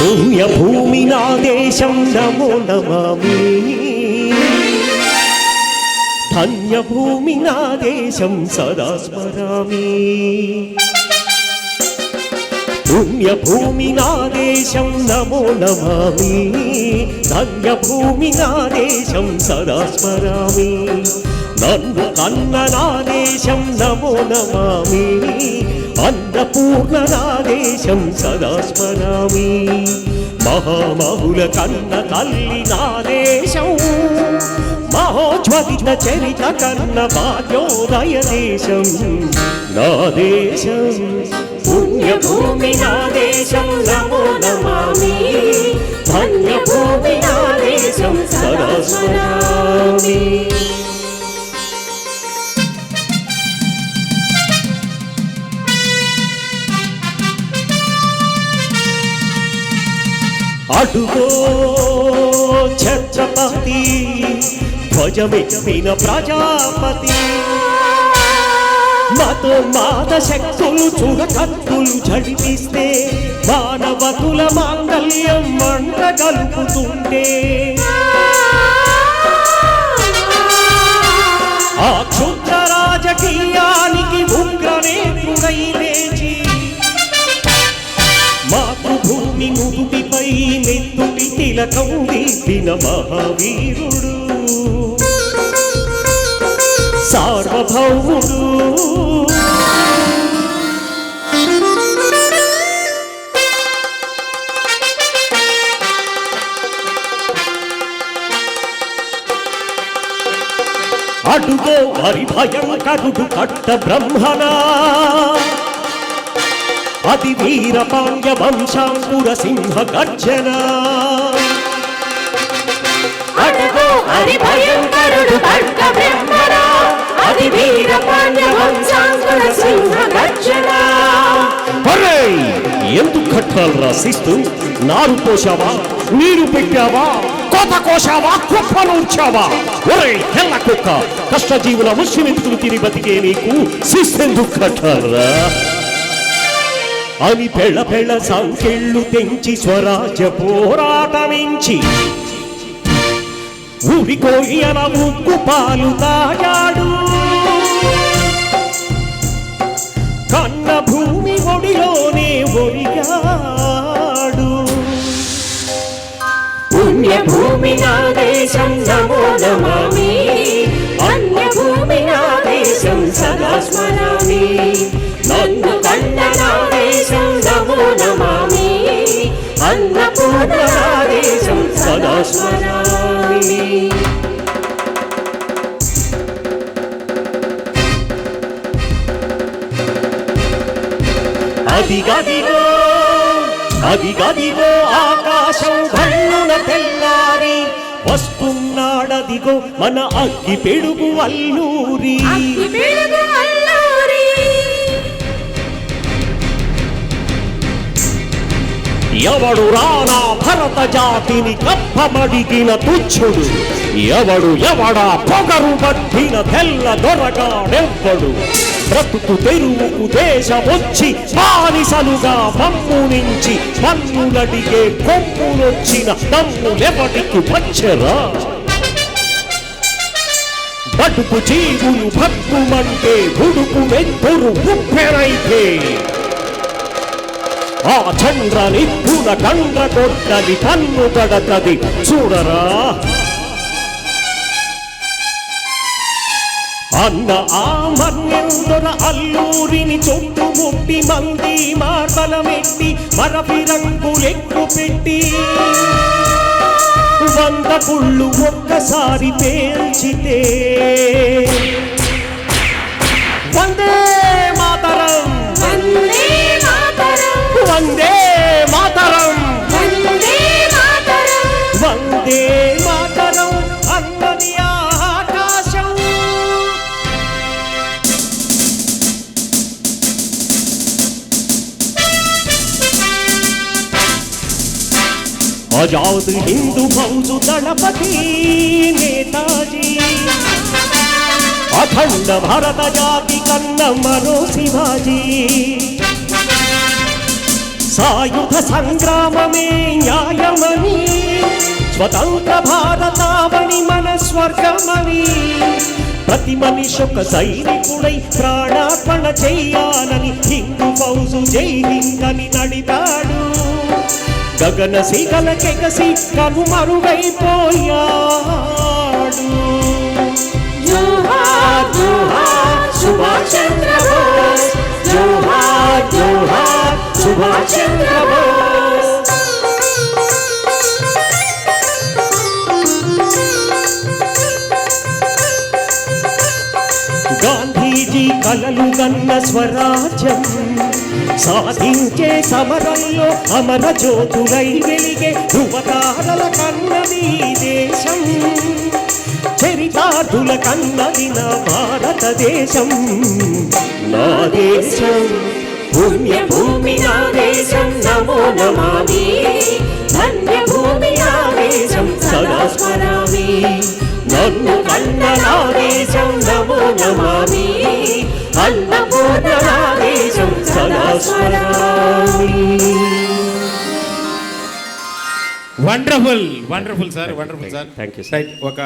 పుణ్యభూమి నా దేశం నమో నమామి. ధన్యభూమి నా దేశం సదా స్మరామి. పుణ్యభూమి నా దేశం నమో నమామి. ధన్యభూమి నా దేశం సదా స్మరామి. నన్ను కన్న నా దేశం నమో నమామి. అన్నపూర్ణ నాదేశం సదా స్మరామి మహామహుల కన్న తల్లి నాదేశం. మహోజ్వలిత చరిత కన్న భాగ్యోదయ దేశం. నా దేశం పుణ్యభూమి నా దేశం నమో నమామి. ధన్యభూమి నా దేశం సదా స్మరామి అడుగో ఛత్రపతి ధ్వజమెత్తిన ప్రజాపతి. మతో మాద శక్తులు చూడకత్తులు జడిపిస్తే మానవతుల మాంగల్యం మంట కలుపుతుంటే తిలకం దిద్దిన మహావీరుడు. సార్వభౌముడు. అడుగో హరి భయంకరుడు కట్ట బ్రహ్మనా అతి వీర పాండ్య వంశాంకుర సింహ గర్జనా. అడుగో హరి భయంకరుడు కట్ట బ్రహ్మణ అతి వీర పాండ్య వంశాంకుర సింహ గర్జన ఒరేయ్! ఎందుకు కట్టాలు రాసిస్తూ నారు పోసావా నీరు పెట్టావా కోత కోసావా కుప్పను ఉంచావా ఒరే తెల్ల కుక్క కష్టజీవుల ముష్యమెతుకులు తిని బతికే నీకు శిస్తెందుకు కట్టాలరా అని పెళ్ళ పెళ్ళ సంకెళ్ళు తెంచి స్వరాజ్య పోరాటమించి ఊరికోయి కోయన ముక్కు పాలు తాగాడు. కన్న భూమి ఒడిలోనే ఒడిగాడు పుణ్య భూమి నా దేశం నమో నమామి. అన్యభూమి నా దేశం సదా స్మరామి. నన్ను కన్న నా దేశం నమో నమామి. అన్నపూర్ణ నా దేశం సదా స్మరామి. అది గదిగో అది గదిగో ఆకాశం భల్లున తెల్లారి వస్తున్నాడదిగో మన అగ్గి పెడుగు అల్లూరి. అగ్గి అల్లూరి ఎవడు రానా భరత జాతిని కప్పమడిగిన తుచ్చుడు? ఎవడు ఎవడా పొగరు పట్టిన తెల్ల దొరగాడెవ్వడు బ్రతుకు తెరువుకు దేశమొచ్చి బానిసలుగా మమ్ము నుంచి మన్నులడిగే కొమ్ములొచ్చిన దమ్ములెవటికి వచ్చరా బతుకు జీవులు భక్కుమంటే ఉడుకు వెంతురు ఉప్పెనైతే ఆ చంద్రని పూల కండ్ర కొట్టది కన్ను కడతది చూడరా. అన్న ఆ మన్యందొర అల్లూరిని చుట్టుముట్టి మంది మార్బలమెట్టి మరపి రంగులెక్కు పెట్టి వంద కుళ్ళు ఒక్కసారి పేల్చితే ఆజాద్ హిందూ ఫౌజు దళపతి నేతాజీ. అఖండ భారత జాతి కన్న మరో శివాజీ. సాయుధ సంగ్రామమే న్యాయమని స్వతంత్ర భారతావని మన స్వర్గమని ప్రతి మనిషి ఒక సైనికుడై ప్రాణార్పణ చెయ్యాలని హిందూ ఫౌజు జై హింద్ నడిపాడు. గగన సిగల కెగసి కనుమరుగైపోయాడు జోహార్ జోహార్ సుభాష్ గాంధీజీ కలలు గన్న స్వరాజ్యం. సాధించే సమరంలో అమర జ్యోతులై వెలిగే యువతారల కన్నది దేశం. చరితార్థుల కన్నది నా భారతదేశం. నా దేశం పుణ్యభూమి నా దేశం నమో నమామి. ధన్యభూమి నా దేశం సదా స్మరామి. నన్ను కన్న నా దేశం నమో నమామి. Wonderful wonderful sir wonderful sir Thank you, sir. Right ఒక